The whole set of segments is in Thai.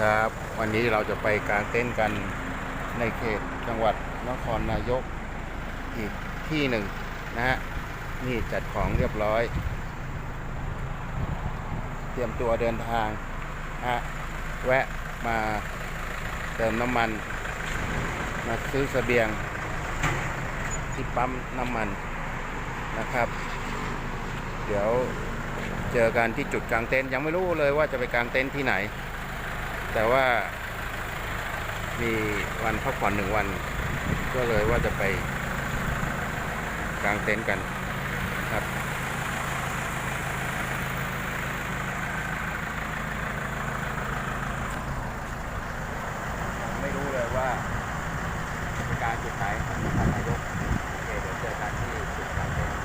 ครับ วันนี้เราจะไปกางเต็นกันในเขตจังหวัดนครนายกอีกที่หนึ่งนะฮะนี่จัดของเรียบร้อย เตรียมตัวเดินทางฮะแวะมาเติมน้ำมัน มาซื้อเสบียง ที่ปั๊มน้ำมันนะครับ เดี๋ยวเจอกันที่จุดกลางเต็นท์ยังไม่รู้เลยว่าจะไปกลางเต็นท์ที่ไหน แต่ว่ามีวันพักผ่อนหนึ่งวัน ก็เลยว่าจะไปกางเต็นท์กันครับไม่รู้เลยว่าจะกางจุดไหนของนายกโอเคเดี๋ยวเจอกันที่จุดกางเต็นท์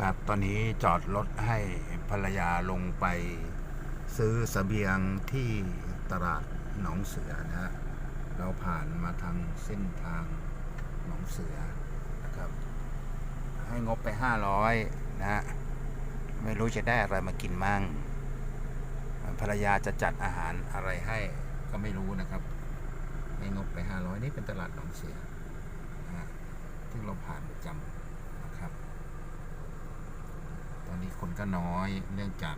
ครับ ตอนนี้จอดรถให้ภรรยาลงไปซื้อสเสบียงที่ตลาดหนองเสือนะฮะเราผ่านมาทางเส้นทางหนองเสือนะครับ ให้งบไปห้าร้อยนะฮะไม่รู้จะได้อะไรมากินมั่งภรรยาจะจัดอาหารอะไรให้ก็ไม่รู้นะครับ ให้งบไปห้าร้อยนี่เป็นตลาดหนองเสือนะฮะซึ่เราผ่านประจำนะครับ ตอนนี้คนก็น้อย เนื่องจาก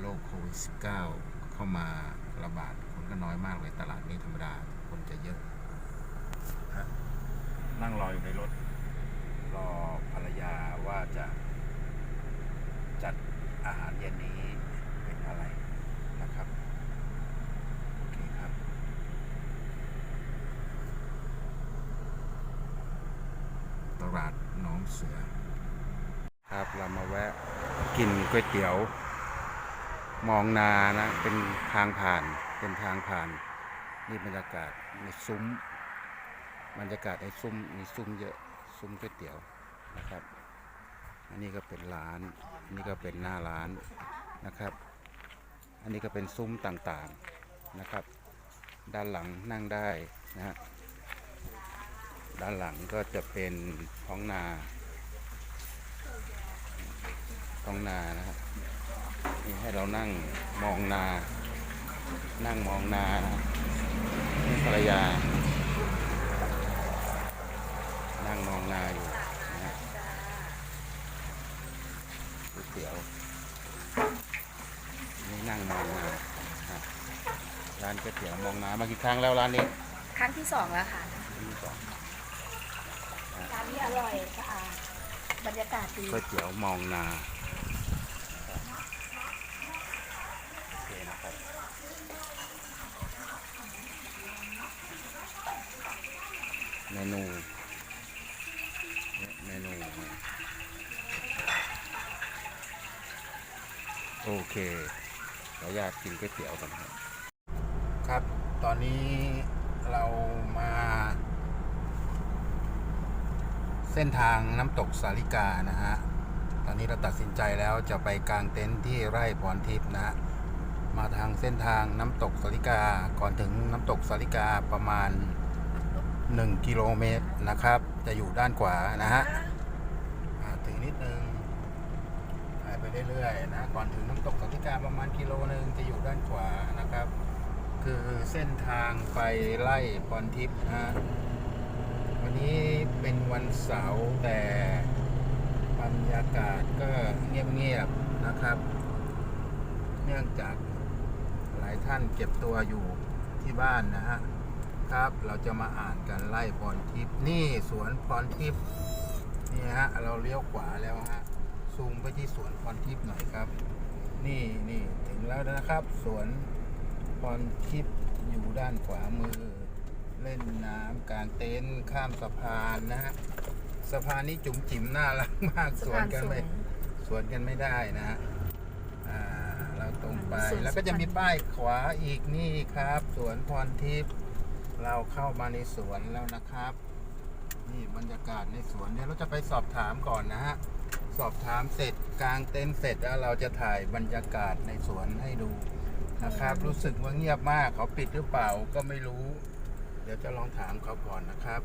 โรคโควิด -19 เข้ามาระบาด คนก็น้อยมากเลยตลาดนี้ธรรมดา คนจะเยอะฮะนั่งรออยู่ในรถ รอภรรยาว่าจะจัดอาหารเย็นนี้เป็นอะไรนะครับ โอเคครับ ตลาดหน้องเสือ ครับเรามาแวะ กินก๋วยเตี๋ยว มองนานะ เป็นทางผ่าน เป็นทางผ่าน นี่บรรยากาศในซุ้ม บรรยากาศในซุ้มมีซุ้มเยอะ ซุ้มก๋วยเตี๋ยวนะครับ อันนี้ก็เป็นร้าน อันนี้ก็เป็นหน้าร้านนะครับ อันนี้ก็เป็นซุ้มต่างๆนะครับ ด้านหลังนั่งได้นะฮะ ด้านหลังก็จะเป็นท้องนา ท้องนานะครับนี่ให้เรานั่งมองนา นั่งมองนานะนี่ภรรยา นั่งมองนาอยู่นะฮะก๋วยเตี๋ยวนี่นั่งมองนาฮะร้านก๋วยเตี๋ยวมองนามากี่ครั้งแล้วร้านนี้ครั้งที่สองแล้วค่ะที่สองร้านนี้อร่อยสะอาดบรรยากาศดีก๋วยเตี๋ยวมองนาโอเคนะครับ เมนูเมนูโอเคเราอยากกินก๋วยเตี๋ยวกันครับครับ ตอนนี้เรามา เส้นทางน้ำตกสาลิกานะฮะ ตอนนี้เราตัดสินใจแล้วจะไปกางเต็นท์ที่ไร่พรทิพย์นะมาทางเส้นทางน้ำตกสาลิกาก่อนถึงน้ำตกสาลิกาประมาณ 1กิโลเมตรนะครับ จะอยู่ด้านขวานะฮะถึงนิดนึงไปไปเรื่อยๆนะก่อนถึงน้ำตกสาลิกาประมาณกิโลนึงจะอยู่ด้านขวานะครับ คือเส้นทางไปไล่พรทิพย์นะฮะวันนี้เป็นวันเสาร์แต่บรรยากาศก็เงียบๆนะครับ เนื่องจากหลายท่านเก็บตัวอยู่ที่บ้านนะฮะ ครับ เราจะมาอ่านกันไล่พรทิพย์นี่สวนพรทิพย์นี่ฮะเราเลี้ยวขวาแล้วฮะซูมไปที่สวนพรทิพย์หน่อยครับ นี่นี่ถึงแล้วนะครับ สวนพรทิพย์อยู่ด้านขวามือ เล่นน้ำกลางเต็นท์ข้ามสะพานนะฮะสะพานนี้จุ๋มจิ๋มน่ารักมากสวนกันไม่สวนกันไม่ได้นะฮะอ่าเราตรงไปสวนสุพรรณแล้วก็จะมีป้ายขวาอีกนี่ครับ สวนพรทิพย์ เราเข้ามาในสวนแล้วนะครับ นี่บรรยากาศในสวนเดี๋ยวเราจะไปสอบถามก่อนนะฮะสอบถามเสร็จกลางเต็นท์เสร็จแล้วเราจะถ่ายบรรยากาศในสวนให้ดูนะครับ รู้สึกว่าเงียบมากเขาปิดหรือเปล่าก็ไม่รู้ เดี๋ยวจะลองถามเขาก่อนนะครับ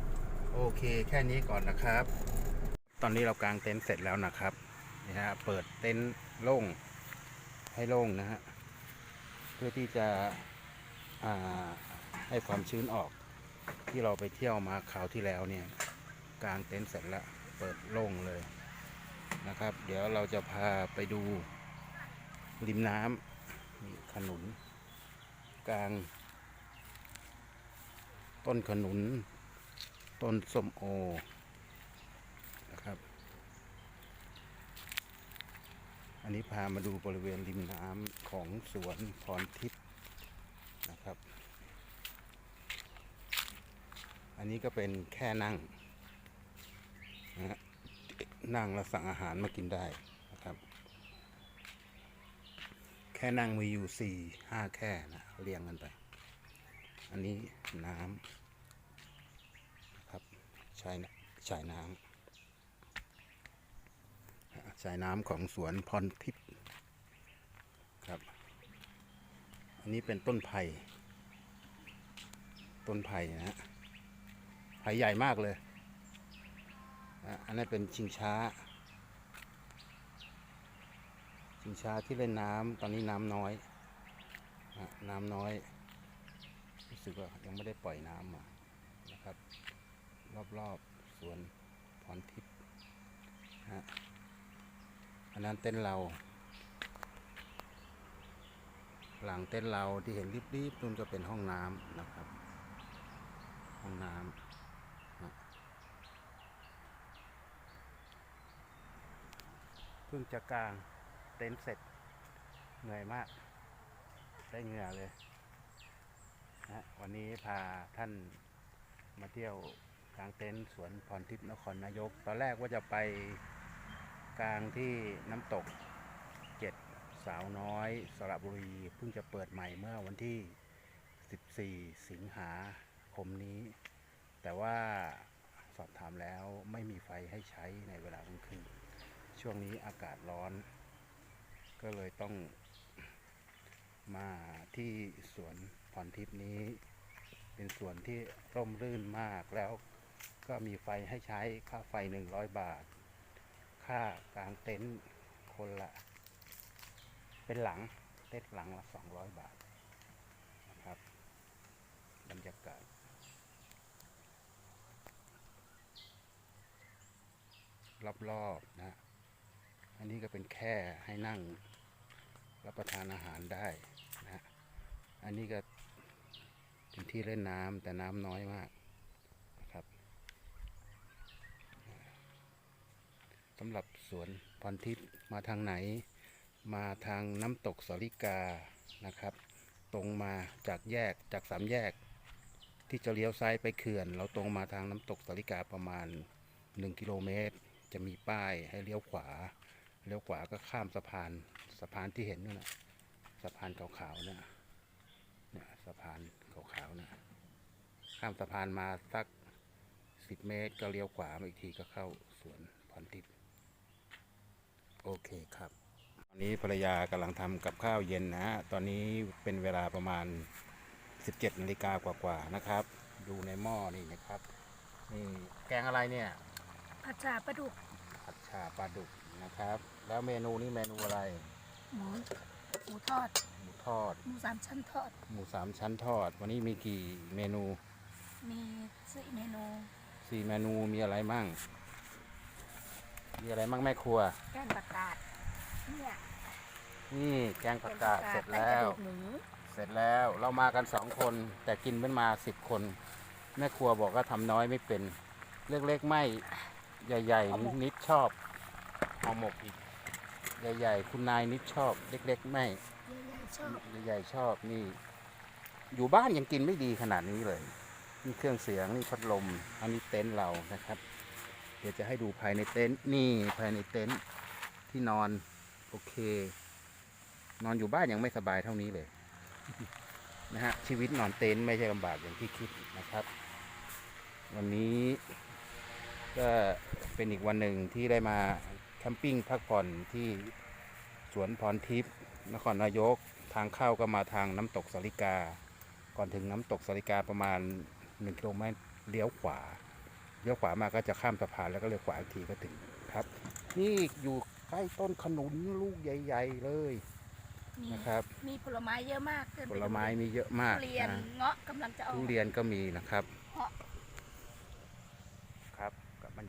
โอเคแค่นี้ก่อนนะครับ ตอนนี้เรากางเต็นท์เสร็จแล้วนะครับนี่ฮะเปิดเต็นท์โล่งให้โล่งนะฮะเพื่อที่จะอ่า ให้ความชื้นออก ที่เราไปเที่ยวมาคราวที่แล้วเนี่ยกางเต็นท์เสร็จแล้วเปิดโล่งเลยนะครับ เดี๋ยวเราจะพาไปดูริมน้ำนี่ขนุน กลาง ต้นขนุน ต้นส้มโอนะครับ อันนี้พามาดูบริเวณริมน้ำของสวนพรทิพย์นะครับ อันนี้ก็เป็นแค่นั่งนะฮะนั่งแล้วสั่งอาหารมากินได้นะครับ แค่นั่งมีอยู่สี่ห้าแค่นะเรียงกันไป อันนี้น้ำนะครับชายชายน้ำชายน้ำของสวนพรทิพย์ครับ อันนี้เป็นต้นไผ่ต้นไผ่นะฮะ ไผ่ใหญ่มากเลยอันนั้เป็นชิงช้า ชิงช้าที่เล่นน้ำตอนนี้น้ำน้อย น้ำน้อย รู้สึกว่ายังไม่ได้ปล่อยน้ำมานะครับ รอบๆสวนพรทิพย์อันนั้นเต้นเรา หลังเต้นเราที่เห็นรีบๆนู่นก็เป็นห้องน้ำนะครับ ห้องน้ำฮะเพิ่งจะกางเต็นท์เสร็จ เหนื่อยมาก ได้เหงื่อเลยนะวันนี้พาท่านมาเที่ยวกลางเต็นท์สวนพรทิพย์นครนายก ตอนแรกว่าจะไปกลางที่น้ำตกเจ็ดสาวน้อยสระบุรี เพิ่งจะเปิดใหม่เมื่อวันที่ 14 สิงหาคมนี้ แต่ว่าสอบถามแล้วไม่มีไฟให้ใช้ในเวลากลางคืน ช่วงนี้อากาศร้อน ก็เลยต้องมาที่สวนพรทิพย์นี้ เป็นสวนที่ร่มรื่นมากแล้วก็มีไฟให้ใช้ค่าไฟ 100 บาท ค่ากลางเต็นท์คนละ เป็นหลังเต็นท์หลังละ 200 บาทนะครับบรรยากาศรอบๆนะ นนี้ก็เป็นแค่ให้นั่งรับประทานอาหารได้นะอันนี้ก็เป็นที่เล่นน้ำแต่น้ำน้อยมากนะครับสำหรับสวนพรทิพย์มาทางไหน มาทางน้ำตกสาริกานะครับ ตรงมาจากแยกจากสามแยก ที่จะเลี้ยวซ้ายไปเขื่อน เราตรงมาทางน้ำตกสาริกาประมาณ 1 กิโลเมตร จะมีป้ายให้เลี้ยวขวา เลี้ยวขวาก็ข้ามสะพานสะพานที่เห็นนู่นนะสะพานขาวๆน่ะเนี่ยสะพานขาวๆน่ะข้ามสะพานมาสักสิบเมตร ก็เลี้ยวขวามาอีกทีก็เข้าสวนพรทิพย์โอเคครับตอนนี้ภรรยากำลังทำกับข้าวเย็นนะฮะตอนนี้เป็นเวลาประมาณ 17นาฬิกากว่าๆนะครับ ดูในหม้อนี่นะครับนี่แกงอะไรเนี่ยผัดชาปลาดุก ผัดชาปลาดุกนะครับ แล้วเมนูนี้เมนูอะไร หมูหมูทอดหมูทอด หมูสามชั้นทอด หมูสามชั้นทอด วันนี้มีกี่เมนูมีสี่เมนูสี่เมนูมีอะไรมั่ง มีอะไรมั่งแม่ครัว แกงผักกาดเนี่ยนี่แกงผักกาดเสร็จแล้วใส่กระดูกหมูเสร็จแล้วเรามากันสองคน แต่กินเป็นมาสิบคน แม่ครัวบอกว่าทำน้อยไม่เป็น เล็กๆไม่ ใหญ่ ๆ นิดชอบ ห่อหมกอีก ใหญ่ๆ คุณนายนิดชอบ เล็ก ๆ ไม่ใหญ่ๆชอบใหญ่ๆชอบนี่ อยู่บ้านยังกินไม่ดีขนาดนี้เลย นี่เครื่องเสียงนี่พัดลม อันนี้เต็นท์เรานะครับ เดี๋ยวจะให้ดูภายในเต็นท์นี่ภายในเต็นท์ที่นอนโอเค นอนอยู่บ้านยังไม่สบายเท่านี้เลยนะฮะชีวิตนอนเต็นท์ไม่ใช่ลำบากอย่างที่คิดนะครับ วันนี้ก็เป็นอีกวันหนึ่งที่ได้มาแค มปิ้งพักผ่อนที่สวนพรทิพย์นครนายก ทางเข้าก็มาทางน้ำตกสาริกา ก่อนถึงน้ำตกสาริกาประมาณ1กิโลเมตรเลี้ยวขวาเลี้ยวขวามาก็จะข้ามสะพานแล้วก็เลี้ยวขวาอีกทีก็ถึงครับ นี่อยู่ข้ล้ต้นขนุนลูกใหญ่ ๆ เลยมีนะครับ มีผลไม้เยอะมากเดินผไปลไม้มีเยอะมากทุเรียนนะเงาะกำลังจะออก ทุเรียนก็มีนะครับ เพาะ ค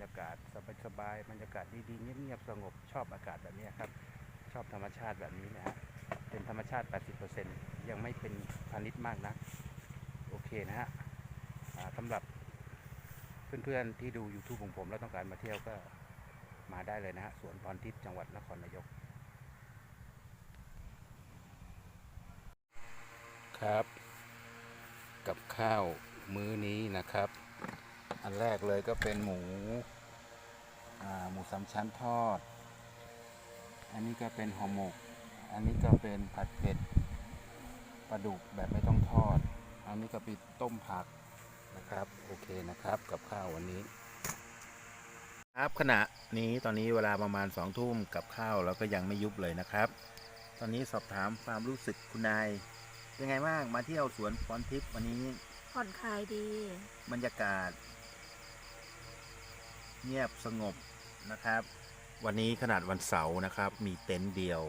รับรรยากาศสบายๆบรรยากาศดีๆเงียบๆสงบชอบอากาศแบบนี้ครับ ชอบธรรมชาติแบบนี้นะฮะเป็นธรรมชาติ 80%ยังไม่เป็นพาณิชย์มากนะโอเคนะฮะสำหรับเพื่อนๆที่ดู YouTube ของผมแล้วต้องการมาเที่ยวก็มาได้เลยนะฮะสวนพรทิพย์จังหวัดนครนายก ครับ กับข้าวมื้อนี้นะครับ อันแรกเลยก็เป็นหมูอ่าหมูสามชั้นทอด อันนี้ก็เป็นห่อหมก อันนี้ก็เป็นผัดเผ็ดปลาดุกแบบไม่ต้องทอด อันนี้ก็เป็นต้มผักนะครับ โอเคนะครับกับข้าววันนี้ ครับขณะนี้ตอนนี้เวลาประมาณสองทุ่มกับข้าวแล้วก็ยังไม่ยุบเลยนะครับ ตอนนี้สอบถามความรู้สึกคุณนายเป็นไงบ้างมาเที่ยวสวนพรทิพย์วันนี้ผ่อนคลายดี บรรยากาศ เงียบสงบนะครับ วันนี้ขนาดวันเสาร์นะครับ มีเต็นท์เดียว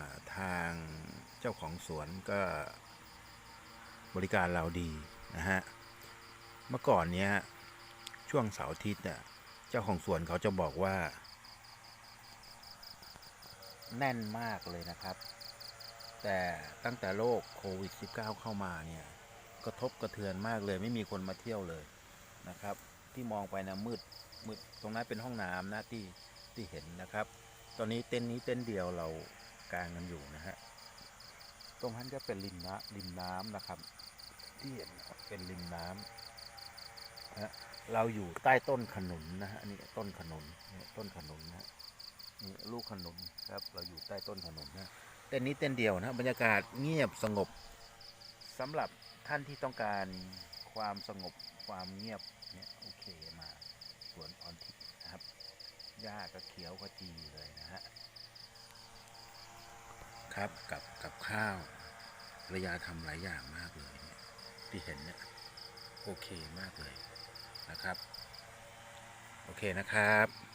าทางเจ้าของสวนก็บริการเราดีนะฮะ เมื่อก่อนเนี้ยช่วงเสาร์อาทิตย์น่ะเจ้าของสวนเขาจะบอกว่า แน่นมากเลยนะครับ แต่ตั้งแต่โรคโควิด -19 เข้ามาเนี่ยกระทบกระเทือนมากเลยไม่มีคนมาเที่ยวเลยนะครับ ที่มองไปนะมืดมืดตรงนั้นเป็นห้องน้ำนะที่ที่เห็นนะครับ ตอนนี้เต็นท์นี้เต็นท์เดียวเรากางกันอยู่นะฮะตรงนั้นก็เป็นริมน้ำริมน้ำนะครับ ที่เห็นเป็นริมน้ำนะฮะเราอยู่ใต้ต้นขนุนนะฮะนี่ต้นขนุนนี่ต้นขนุนนะฮะนี่ลูกขนุนครับ เราอยู่ใต้ต้นขนุนนะเต็นท์นี้เต็นท์เดียวนะบรรยากาศเงียบสงบสำหรับท่านที่ต้องการความสงบความเงียบเนี่ยโอเคมาสวนพรทิพย์นะครับ หญ้าก็เขียวก็จีเลยนะฮะครับกับกับข้าวระยาทำหลายอย่างมากเลยเนี่ยที่เห็นเนี่ยโอเคมากเลยนะครับ โอเคนะครับ